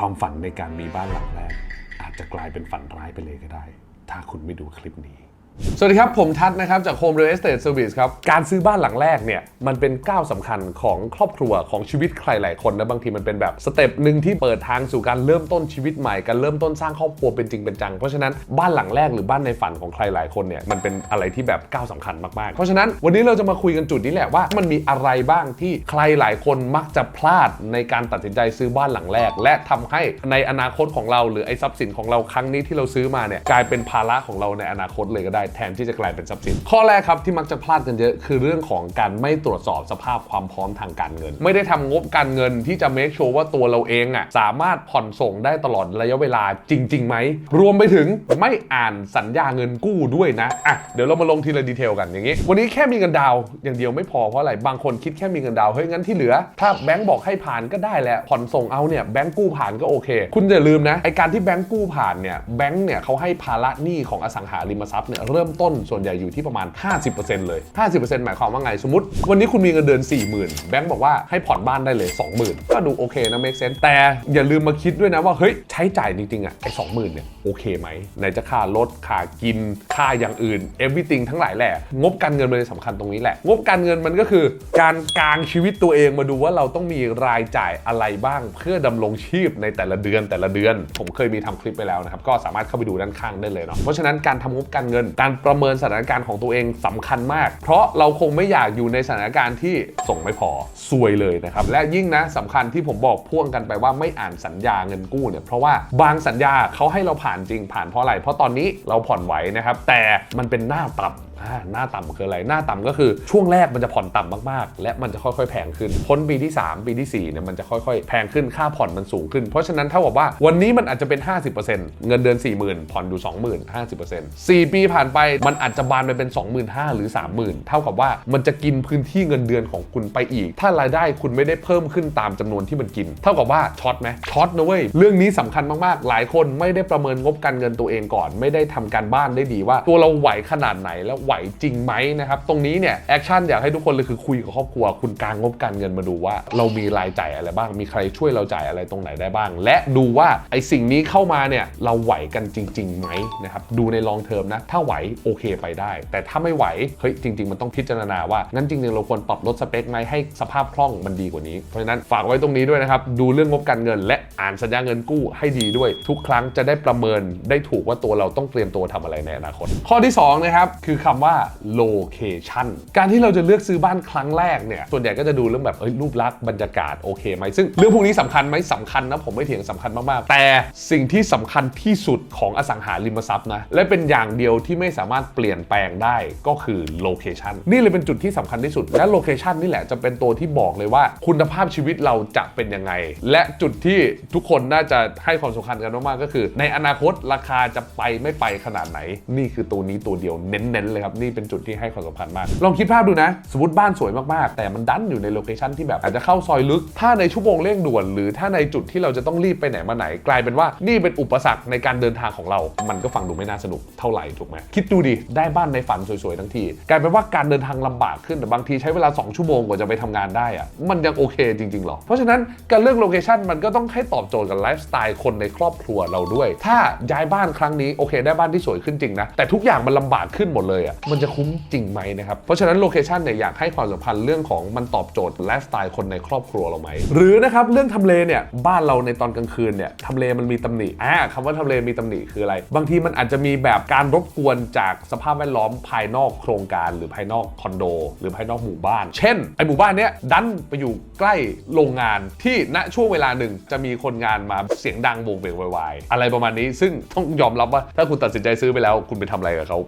ความฝันในการมีบ้านหลังแรกอาจจะกลายเป็นฝันร้ายไปเลยก็ได้ ถ้าคุณไม่ดูคลิปนี้ สวัสดีครับ ผมทัศนะครับ จาก Home Real Estate Service ครับ การซื้อบ้านหลังแรกเนี่ย มันเป็นก้าวสำคัญของครอบครัวของชีวิตใครหลายคนนะ บางทีมันเป็นแบบสเต็ปหนึ่งที่เปิดทางสู่การเริ่มต้นชีวิตใหม่ การเริ่มต้นสร้างครอบครัวเป็นจริงเป็นจัง เพราะฉะนั้นบ้านหลังแรกหรือบ้านในฝันของใครหลายคนเนี่ยมันเป็นอะไรที่แบบก้าวสำคัญมากๆ เพราะฉะนั้นวันนี้เราจะมาคุยกันจุดนี้แหละว่า มันมีอะไรบ้างที่ใครหลายคนมักจะพลาดในการตัดสินใจซื้อบ้านหลังแรก และทำให้ในอนาคตของเราหรือไอ้ทรัพย์สินของเราครั้งนี้ที่เราซื้อมาเนี่ยกลายเป็นภาระของเราในอนาคตเลยก็ได้แทนที่จะกลายเป็นทรัพย์สิน ข้อแรกครับที่มักจะพลาดกันเยอะคือเรื่องของการไม่ตรวจสอบสภาพความพร้อมทางการเงิน ไม่ได้ทำงบการเงินที่จะ make sure ว่าตัวเราเองอะสามารถผ่อนส่งได้ตลอดระยะเวลาจริงๆไหมรวมไปถึงไม่อ่านสัญญาเงินกู้ด้วยนะอะเดี๋ยวเรามาลงทีละดีเทลกันอย่างนี้ วันนี้แค่มีเงินดาวอย่างเดียวไม่พอเพราะอะไรบางคนคิดแค่มีเงินดาวเฮ้ยงั้นที่เหลือ ถ้าแบงก์บอกให้ผ่านก็ได้แหละผ่อนส่งเอาเนี่ยแบงก์กู้ผ่านก็โอเค คุณอย่าลืมนะไอการที่แบงก์กู้ผ่านเนี่ยแบงก์เนี่ยเขาให้ภาระหนี้ของอสังหาริมทรัพย์เนี่ยเริ่มต้นส่วนใหญ่อยู่ที่ประมาณ 50%เลย 50%หมายความว่าไงสมมติ วันนี้คุณมีเงินเดือน 40,000 แบงก์บอกว่าให้ผ่อนบ้านได้เลย 20,000 ก็ดูโอเคนะ make sense แต่อย่าลืมมาคิดด้วยนะว่าเฮ้ยใช้จ่ายจริงๆอะไอ้20,000เนี่ยโอเคไหมไหนจะค่ารถค่ากินค่าอย่างอื่น everything ทั้งหลายแหละงบการเงินมันเลยสำคัญตรงนี้แหละ งบการเงินมันก็คือ การกางชีวิตตัวเองมาดูว่าเราต้องมีรายจ่ายอะไรบ้าง เพื่อดำรงชีพในแต่ละเดือนแต่ละเดือน ผมเคยมีทำคลิปไปแล้วนะครับก็สามารถเข้าไปดูด้านข้างได้เลยเนาะเพราะฉะนั้นการทำงบการเงินการประเมินสถานการณ์ของตัวเองสำคัญมาก เพราะเราคงไม่อยากอยู่ในสถานการณ์ที่ส่งไม่พอซวยเลยนะครับ และยิ่งนะสำคัญที่ผมบอกพ่วงกันไปว่าไม่อ่านสัญญาเงินกู้เนี่ยเพราะว่าบางสัญญาเขาให้เราผ่านจริงผ่านเพราะอะไร เพราะตอนนี้เราผ่อนไหวนะครับ แต่มันเป็นหน้าต่ำอ่าหน้าต่ำคืออะไร หน้าต่ำก็คือช่วงแรกมันจะผ่อนต่ำมากๆ และมันจะค่อยๆ แพงขึ้น พ้นปีที่ 3 ปีที่4เนี่ยมันจะค่อยๆ แพงขึ้น ค่าผ่อนมันสูงขึ้น เพราะฉะนั้นเท่ากับว่าวันนี้มันอาจจะเป็น 50%เงินเดือน 40,000 ผ่อนอยู่ 20,000 50% 4 ปีผ่านไปมันอาจจะบานไปเป็น 25,000 หรือ 30,000 เท่ากับว่ามันจะกินพื้นที่เงินเดือนของคุณไปอีก ถ้ารายได้คุณไม่ได้เพิ่มขึ้นตามจำนวนที่มันกิน เท่ากับว่าช็อตไหมช็อตนะเว้ยเรื่องนี้สำคัญมากๆ หลายคนไม่ได้ประเมินงบการเงินตัวเองก่อน ไม่ได้ทำการบ้านได้ดีว่า ตัวเราไหวขนาดไหนแล้วไหวจริงไหมนะครับตรงนี้เนี่ยแอคชั่นอยากให้ทุกคนเลยคือคุยกับครอบครัวคุณกางงบการเงินมาดูว่า เรามีรายจ่ายอะไรบ้าง มีใครช่วยเราจ่ายอะไรตรงไหนได้บ้าง และดูว่าไอ้สิ่งนี้เข้ามาเนี่ยเราไหวกันจริงๆไหมนะครับดูในลองเทอมนะถ้าไหวโอเคไปได้ แต่ถ้าไม่ไหวเฮ้ยจริง ๆ มันต้องพิจารณาว่างั้นจริงๆเราควรปรับลดสเปคไหมให้สภาพคล่องมันดีกว่านี้เพราะฉะนั้นฝากไว้ตรงนี้ด้วยนะครับดูเรื่องงบการเงินและอ่านสัญญาเงินกู้ให้ดีด้วย ทุกครั้งจะได้ประเมินได้ถูกว่าตัวเราต้องเตรียมตัวทำอะไรในอนาคต ข้อที่สองนะครับคือคำว่า location การที่เราจะเลือกซื้อบ้านครั้งแรกเนี่ยส่วนใหญ่ก็จะดูเรื่องแบบเอ้ยรูปลักษณ์บรรยากาศโอเคไหมซึ่งเรื่องพวกนี้สำคัญไหมสำคัญนะผมไม่เถียงสำคัญมากๆ แต่สิ่งที่สำคัญที่สุดของอสังหาริมทรัพย์นะและเป็นอย่างเดียวที่ไม่สามารถเปลี่ยนแปลงได้ก็คือ location นี่เลยเป็นจุดที่สำคัญที่สุด และ location นี่แหละจะเป็นตัวที่บอกเลยว่า คุณภาพชีวิตเราจะเป็นยังไง และจุดที่ทุกคนน่าจะให้ความสำคัญกันมากๆก็คือ ในอนาคตราคาจะไปไม่ไปขนาดไหน นี่คือตัวนี้ตัวเดียวเน้นๆเลยครับ นี่เป็นจุดที่ให้ความสำคัญมาก ลองคิดภาพดูนะ สมมติบ้านสวยมากๆ แต่มันดันอยู่ในโลเคชันที่แบบอาจจะเข้าซอยลึก ถ้าในชั่วโมงเร่งด่วน หรือถ้าในจุดที่เราจะต้องรีบไปไหนมาไหน กลายเป็นว่านี่เป็นอุปสรรคในการเดินทางของเรา มันก็ฟังดูไม่น่าสนุกเท่าไหร่ถูกไหมคิดดูดิได้บ้านในฝันสวยๆทั้งที กลายเป็นว่าการเดินทางลำบากขึ้นแต่บางทีใช้เวลา 2 ชั่วโมงกว่าจะไปทำงานได้อะมันยังโอเคจริงๆหรอเพราะฉะนั้นการเลือกโลเคชันมันก็ต้องให้ตอบอบโจทย์กับไลฟ์สไตล์คนในครอบครัวเราด้วย ถ้าย้ายบ้านครั้งนี้โอเค ได้บ้านที่สวยขึ้นจริงนะ แต่ทุกอย่างมันลำบากขึ้นหมดเลยอะมันจะคุ้มจริงไหมนะครับ เพราะฉะนั้นโลเคชันเนี่ยอยากให้ความสำคัญเรื่องของมันตอบโจทย์ไลฟ์สไตล์คนในครอบครัวเราไหมหรือนะครับเรื่องทำเลเนี่ยบ้านเราในตอนกลางคืนเนี่ยทำเลมันมีตำหนิอ่าคำว่าทำเลมีตำหนิคืออะไร บางทีมันอาจจะมีแบบการรบกวนจากสภาพแวดล้อมภายนอกโครงการ หรือภายนอกคอนโด หรือภายนอกหมู่บ้าน เช่นไอหมู่บ้านเนี้ยดันไปอยู่ใกล้โรงงานที่ณช่วงเวลาหนึ่งจะมีคนงานมาเสียงดังโวงเวงวายๆอะไรประมาณนี้ ซึ่งต้องยอมรับว่าถ้าคุณตัดสินใจซื้อไปแล้ว คุณไปทำอะไรกับเขา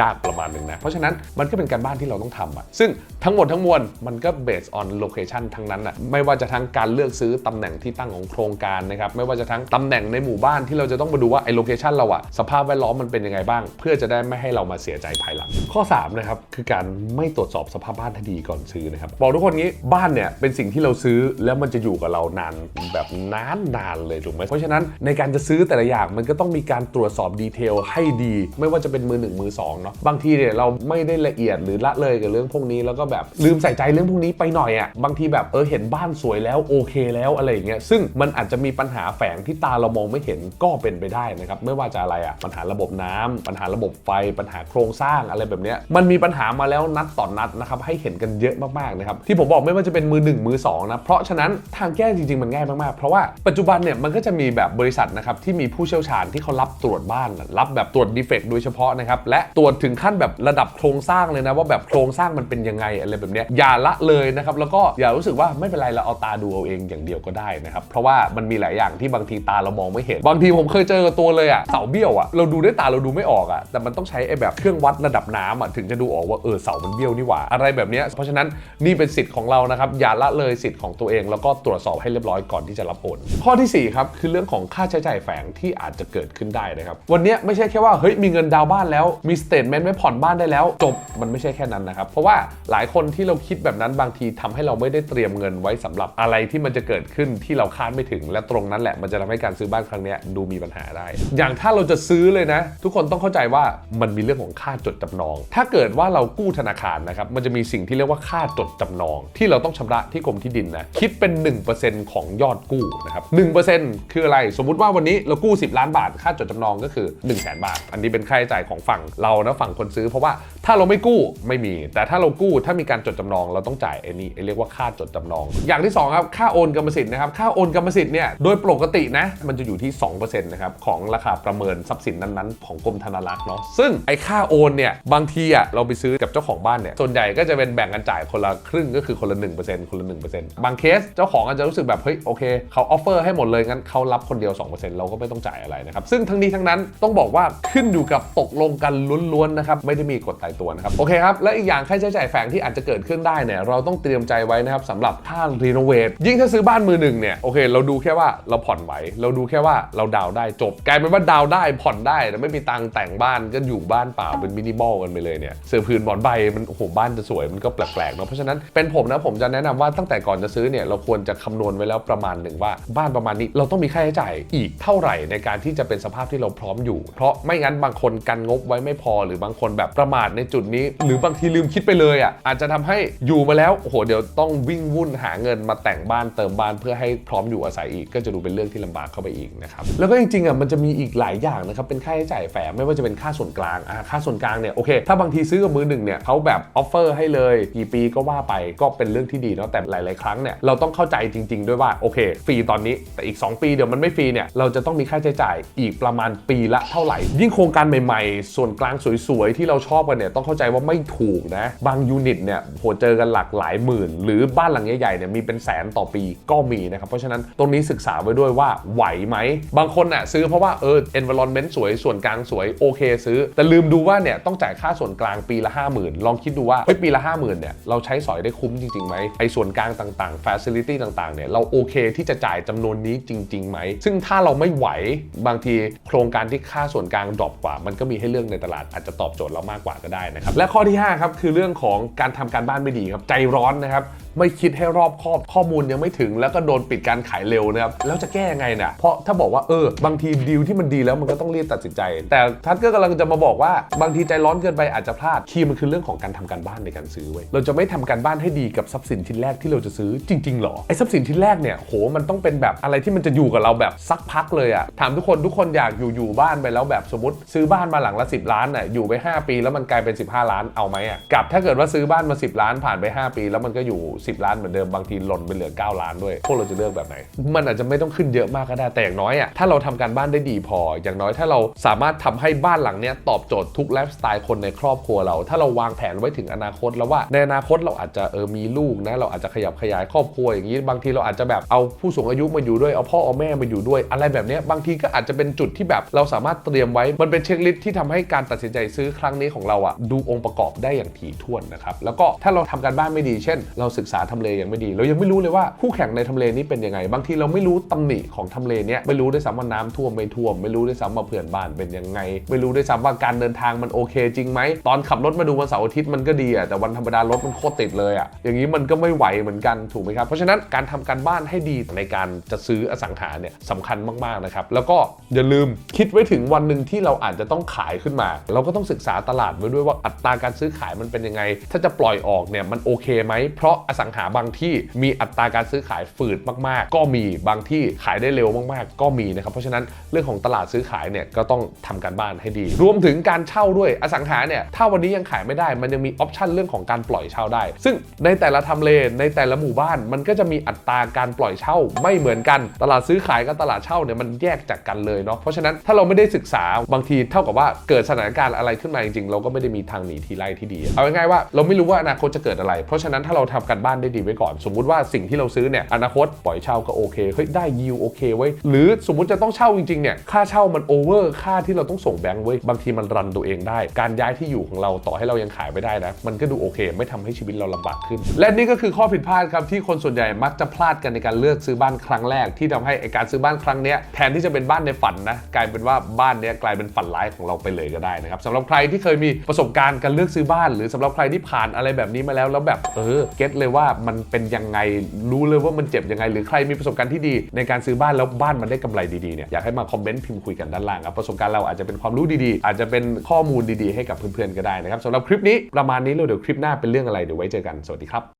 ยากประมาณหนึ่งนะ เพราะฉะนั้นมันก็เป็นการบ้านที่เราต้องทำอะซึ่งทั้งหมดทั้งมวลมันก็ based on location ทั้งนั้นอะไม่ว่าจะทั้งการเลือกซื้อตำแหน่งที่ตั้งของโครงการนะครับไม่ว่าจะทั้งตำแหน่งในหมู่บ้านที่เราจะต้องมาดูว่าไอ้ location เราอะสภาพแวดล้อมมันเป็นยังไงบ้าง เพื่อจะได้ไม่ให้เรามาเสียใจภายหลังข้อ3นะครับคือการไม่ตรวจสอบสภาพบ้านให้ดีก่อนซื้อนะครับบอกทุกคนงี้บ้านเนี่ยเป็นสิ่งที่เราซื้อแล้วมันจะอยู่กับเรานานแบบนานนานเลยถูกไหมเพราะฉะนั้นในการจะซื้อแต่ละอย่างมันก็ต้องมีการตรวจสอบดีเทลให้ดี ไม่ว่าจะเป็นมือหนึ่งมือสองเนาะบางทีเนี่ยเราไม่ได้ละเอียดหรือละเลยกับเรื่องพวกนี้แล้วก็แบบลืมใส่ใจเรื่องพวกนี้ไปหน่อยอะ่ะบางทีแบบเออเห็นบ้านสวยแล้วโอเคแล้วอะไรอย่างเงี้ยซึ่งมันอาจจะมีปัญหาแฝงที่ตาเรามองไม่เห็นก็เป็นไปได้นะครับไม่ว่าจะอะไรอะ่ะปัญหาระบบน้ำปัญหาระบบไฟ ปัญหาโครงสร้างอะไรแบบเนี้ยมันมีปัญหามาแล้วนัดต่อนนัดนะครับให้เห็นกันเยอะมากๆนะครับที่ผมบอกไม่ว่าจะเป็นมือหนึ่งมือสองนะเพราะฉะนั้นทางแก้จริงๆมันง่ายมากๆเพราะว่าปัจจุบันเนี่ยมันก็จะมีแบบบริษัทนะครับที่มีผู้เชี่ยวชาญที่เขารับตรวจบ้านรับแบบตรวจดีเฟกต์โดยเฉพาะนะครับและตรวจถึงขั้นแบบระดับโครงสร้างเลยนะว่าแบบโครงสร้างมันเป็นยังไงอะไรแบบเนี้ยอย่าละเลยนะครับแล้วก็อย่ารู้สึกว่าไม่เป็นไรเราเอาตาดูเอาเองอย่างเดียวก็ได้นะครับเพราะว่ามันมีหลายอย่างที่บางทีตาเรามองไม่เห็น บางทีผมเคยเจอกับตัวเลยอะเสาเบี้ยวอะเราดูด้วยตาเราดูไม่ออกอะแต่มันต้องใช้ไอ้แบบเครื่องวัดระดับน้ำอะถึงจะดูออกว่าเออเสามันเบี้ยวนี่หว่าอะไรแบบเนี้ยเพราะฉะนั้นนี่เป็นสิทธิ์ของเรานะครับอย่าละเลยสิทธิ์ของตัวเอง แล้วก็ตรวจสอบให้เรียบร้อยก่อนที่จะรับโอนข้อที่สี่ครับ คือเรื่องของค่าใช้จ่ายแฝงที่อาจจะเกิดขึ้นได้นะครับ วันนี้ไม่ใช่แค่ว่าเฮ้ยมีเงินดาวน์บ้านแล้วมีสเตทเมนต์ไว้ผ่อนบ้านได้แล้ว จบมันไม่ใช่แค่นั้นนะครับ เพราะว่าหลายคนที่เราคิดแบบนั้นบางทีทำให้เราไม่ได้เตรียมเงินไว้สำหรับอะไรที่มันจะเกิดขึ้นที่เราคาดไม่ถึง และตรงนั้นแหละมันจะทำให้การซื้อบ้านครั้งนี้ดูมีปัญหาได้ อย่างถ้าเราจะซื้อเลยนะ ทุกคนต้องเข้าใจว่ามันมีเรื่องของค่าจดจำนอง ถ้าเกิดว่าเรากู้ธนาคารนะครับมันจะมีสิ่งที่เรียกว่าค่าจดจำนอง ที่เราต้องชำระที่กรมที่ดินนะคิดเป็น 1%ของยอดกู้นะครับ1%คืออะไร สมมุติว่าวันนี้เรากู้ 10 ล้านบาท ค่าจดจำนองก็คือ 1 0 0 0 0แบาท อันนี้เป็นค่าใช้จ่ายของฝั่งเรานะฝั่งคนซื้อ เพราะว่าถ้าเราไม่กู้ไม่มี แต่ถ้าเรากู้ถ้ามีการจดจำนองเราต้องจ่ายไอ้นี่ไอ้เรียกว่าค่าจดจำนอง อย่างที่สองครับค่าโอนกรรมสิทธิ์นะครับค่าโอนกรรมสิทธิ์เนี่ยโดยปกตินะมันจะอยู่ที่2%นะครับของราคาประเมินทรัพย์สินนั้นๆ ของกรมธนารักษ์เนาะซึ่งไอ้ค่าโอนเนี่ยบางทีอะเราไปซื้อกับเจ้าของบ้านเนี่ยส่วนใหญ่ก็จะเป็นแบ่งกันจ่ายคนละครึ่งก็คือคนละ1%คนละ1%บางเคสเจ้าของอาจจะรู้สึกแบบเฮ้ยโอเคเขาออฟเฟอร์ให้หมดเลยงั้นเขารับคนเดียว 2%เราก็ไม่ต้องจ่ายอะไรนะครับ ซึ่งทั้งนี้ทั้งนั้นต้องบอกว่าขึ้นอยู่กับตกลงกันล้วนๆนะครับไม่ได้มีกฎตายตัวนะครับโอเคครับและอีกอย่างค่าใช้จ่ายแฝงที่อาจจะเกิดขึ้นได้เนี่ยเราต้องเตรียมใจไว้นะครับสำหรับค่ารีโนเวทยิ่งถ้าซื้อบ้านมือหนึ่งเนี่ยโอเค เราดูแค่ว่าเราผ่อนไหวเราดูแค่ว่าเราดาวได้จบ กลายเป็นว่าดาวได้ผ่อนได้แต่ไม่มีตังค์แต่งบ้านก็อยู่บ้านเปล่าเป็นมินิมอลกันไปเลยเนี่ยเสื้อพื้นหมอนใบมันโอ้โหบ้านจะสวยมันก็แปลกๆเนาะเพราะฉะนั้นเป็นผมนะผมจะแนะนำว่าตั้งแต่ก่อนจะซื้อเนี่ยเราควรจะคำนวณไว้แล้วประมาณหนึ่งว่าบ้านประมาณนี้ เราต้องมีค่าใช้จ่ายอีกเท่าไหร่ในการที่จะเป็นสภาพที่เราพร้อมอยู่ เพราะไม่งั้นบางคนกันงบไว้ไม่พอ หรือบางคนแบบประมาทในจุดนี้ หรือบางทีลืมคิดไปเลยอะอาจจะทำให้อยู่มาแล้วโอ้โหเดี๋ยวต้องวิ่งวุ่นหาเงินมาแต่งบ้านเติมบ้านเพื่อให้พร้อมอยู่อาศัยอีก ก็จะดูเป็นเรื่องที่ลำบากเข้าไปอีกนะครับแล้วก็จริงๆอะมันจะมีอีกหลายอย่างนะครับเป็นค่าใช้จ่ายแฝงไม่ว่าจะเป็นค่าส่วนกลางอะค่าส่วนกลางเนี่ยโอเคถ้าบางทีซื้อกับมือหนึ่งเนี่ยเขาแบบออฟเฟอร์ให้เลยกี่ปีก็ว่าไปก็เป็นเรื่องที่ดีเนาะแต่หลาย ๆ ครั้งเนี่ยเราต้องเข้าใจจริง ๆ ด้วยว่าโอเคฟรีตอนนี้แต่อีก 2 ปีเดี๋ยวมันไม่ฟรีเนี่ยเราจะต้องมีค่าใช้จ่ายอีกประมาณปีละเท่าไหร่ ยิ่งโครงการใหม่ๆ ส่วนกลางสวยๆ ที่เราชอบกันเนี่ยต้องเข้าใจว่าไม่ถูกนะ บางยูนิตเนี่ยโหเจอกันหลักหลายหมื่น หรือบ้านหลังใหญ่ๆเนี่ยมีเป็นแสนต่อปีก็มีนะครับ เพราะฉะนั้นตรงนี้ศึกษาไว้ด้วยว่าไหวไหม บางคนน่ะซื้อเพราะว่าเออ environment สวยส่วนกลางสวยโอเคซื้อ แต่ลืมดูว่าเนี่ยต้องจ่ายค่าส่วนกลางปีละ 50,000 ลองคิดดูว่าเฮ้ยปีละ 50,000เนี่ยเราใช้สอยได้คุ้มจริงๆไหมไอ้ส่วนกลางต่างๆ facility ต่างๆเนี่ยเราโอเคที่จะจ่ายจำนวนนี้จริงๆไหม ซึ่งถ้าเราไม่ไหวบางทีโครงการที่ค่าส่วนกลางดรอปกว่า มันก็มีให้เลือกในตลาดอาจจะตอบโจทย์เรามากกว่าก็ได้นะครับและข้อที่ห้าครับคือเรื่องของการทำการบ้านไม่ดีครับใจร้อนนะครับ ไม่คิดให้รอบคอบข้อมูลยังไม่ถึง แล้วก็โดนปิดการขายเร็วนะครับแล้วจะแก้ยังไงเนี่ยเพราะถ้าบอกว่าเออบางทีดีลที่มันดีแล้วมันก็ต้องรีบตัดสินใจ แต่ทัดก็กำลังจะมาบอกว่าบางทีใจร้อนเกินไปอาจจะพลาดคีย์มันคือเรื่องของการทำการบ้านในการซื้อเว้ยเราจะไม่ทำการบ้านให้ดีกับทรัพย์สินชิ้นแรกที่เราจะซื้อจริงๆหรอไอ้ทรัพย์สินชิ้นแรกเนี่ยโหมันต้องเป็นแบบอะไรที่มันจะอยู่กับเราแบบสักพักเลยอะถามทุกคนทุกคนอยากอยู่อยู่บ้านไปแล้วแบบสมมติซื้อบ้านมาหลังละ 10 ล้านน่ะอยู่ไป 5 ปี แล้วมันกลายเป็น 15 ล้านเอาไหมอะกับถ้าเกิดว่าซื้อบ้านมา 10 ล้านผ่านไป 5 ปี แล้วมันก็อยู่10 ล้านเหมือนเดิมบางทีหล่นไปเหลือ 9 ล้านด้วย พวกเราจะเลือกแบบไหน มันอาจจะไม่ต้องขึ้นเยอะมากก็ได้แต่อย่างน้อยอะถ้าเราทำการบ้านได้ดีพอ อย่างน้อยถ้าเราสามารถทำให้บ้านหลังเนี้ยตอบโจทย์ทุกไลฟ์สไตล์คนในครอบครัวเรา ถ้าเราวางแผนไว้ถึงอนาคตแล้วว่าในอนาคตเราอาจจะเออมีลูกนะเราอาจจะขยับขยายครอบครัวอย่างนี้บางทีเราอาจจะแบบเอาผู้สูงอายุมาอยู่ด้วยเอาพ่อเอาแม่มาอยู่ด้วย อะไรแบบเนี้ยบางทีก็อาจจะเป็นจุดที่แบบเราสามารถเตรียมไว้มันเป็นเช็คลิสต์ที่ทำให้การตัดสินใจซื้อครั้งนี้ของเราอะดูองค์ประกอบได้อย่างถี่ถ้วนนะครับแล้วก็ถ้าเราทำการบ้านไม่ดี เช่น เราศึกษาาทำเลยังไม่ดี เรายังไม่รู้เลยว่าคู่แข่งในทำเลนี้เป็นยังไง บางทีเราไม่รู้ตำหนิของทำเลเนี้ยไม่รู้ด้วยซ้ำว่าน้ำท่วมไม่ท่วม ไม่รู้ด้วยซ้ำว่าเพื่อนบ้านเป็นยังไง ไม่รู้ด้วยซ้ำว่าการเดินทางมันโอเคจริงไหมตอนขับรถมาดูวันเสาร์อาทิตย์มันก็ดีอะแต่วันธรรมดารถมันโคตรติดเลยอะอย่างนี้มันก็ไม่ไหวเหมือนกันถูกไหมครับเพราะฉะนั้นการทำการบ้านให้ดีในการจะซื้ออสังหาเนี่ยสำคัญมากๆนะครับแล้วก็อย่าลืมคิดไว้ถึงวันหนึ่งที่เราอาจจะต้องขายขึ้นมา เราก็ต้องศึกษาตลาดไว้ด้วยว่าอัตราการซื้อขายมันเป็นยังไง ถ้าจะปล่อยออกเนี่ยมันโอเคไหมเพราะอสังหาบางที่มีอัตราการซื้อขายฝืดมาก ๆ ก็มีบางที่ขายได้เร็วมาก ๆ ก็มีนะครับ เพราะฉะนั้นเรื่องของตลาดซื้อขายเนี่ยก็ต้องทำการบ้านให้ดี รวมถึงการเช่าด้วยอสังหาเนี่ยถ้าวันนี้ยังขายไม่ได้ มันยังมีออปชันเรื่องของการปล่อยเช่าได้ ซึ่งในแต่ละทำเลในแต่ละหมู่บ้าน มันก็จะมีอัตราการปล่อยเช่าไม่เหมือนกัน ตลาดซื้อขายกับตลาดเช่าเนี่ยมันแยกจากกันเลยเนาะเพราะฉะนั้นถ้าเราไม่ได้ศึกษาบางทีเท่ากับว่าเกิดสถานการณ์อะไรขึ้นมาจริงๆเราก็ไม่ได้มีทางหนีทีไล่ที่ดี เอาง่ายๆว่าเราไม่รู้ว่าอนาคตจะเกิดอะไร เพราะฉะนั้นถ้าเราทำการบ้านได้ดีไว้ก่อน สมมุติว่าสิ่งที่เราซื้อเนี่ยอนาคตปล่อยเช่าก็โอเคเฮ้ยได้ยิวโอเคไว้ หรือสมมุติจะต้องเช่าจริงๆเนี่ยค่าเช่ามันโอเวอร์ค่าที่เราต้องส่งแบงค์ไว้บางทีมันรันตัวเองได้ การย้ายที่อยู่ของเราต่อให้เรายังขายไม่ได้นะมันก็ดูโอเค ไม่ทำให้ชีวิตเราลำบากขึ้น และนี่ก็คือข้อผิดพลาดครับที่คนส่วนใหญ่มักจะพลาดกันในการเลือกซื้อบ้านครั้งแรก ที่ทำให้การซื้อบ้านครั้งเนี้ยแทนที่จะเป็นบ้านในฝันนะกลายเป็นว่าบ้านเนี้ยกลายเป็นฝันร้ายของเราไปเลยก็ได้นะครับสำหรับใครที่เคยมีประสบการณ์การเลือกซื้อบ้าน หรือสำหรับใครที่ผ่านอะไรแบบนี้มาแล้วแล้วแบบเออเก็ตเลยว่ามันเป็นยังไงรู้เลยว่ามันเจ็บยังไง หรือใครมีประสบการณ์ที่ดี ในการซื้อบ้านแล้วบ้านมันได้กำไรดีๆเนี่ยอยากให้มาคอมเมนต์พิมพ์คุยกันด้านล่างครับประสบการณ์เราอาจจะเป็นความรู้ดีๆ อาจจะเป็นข้อมูลดีๆให้กับเพื่อนๆก็ได้นะครับสำหรับคลิปนี้ประมาณนี้แล้วเดี๋ยวคลิปหน้าเป็นเรื่องอะไรเดี๋ยวไว้เจอกันสวัสดีครับ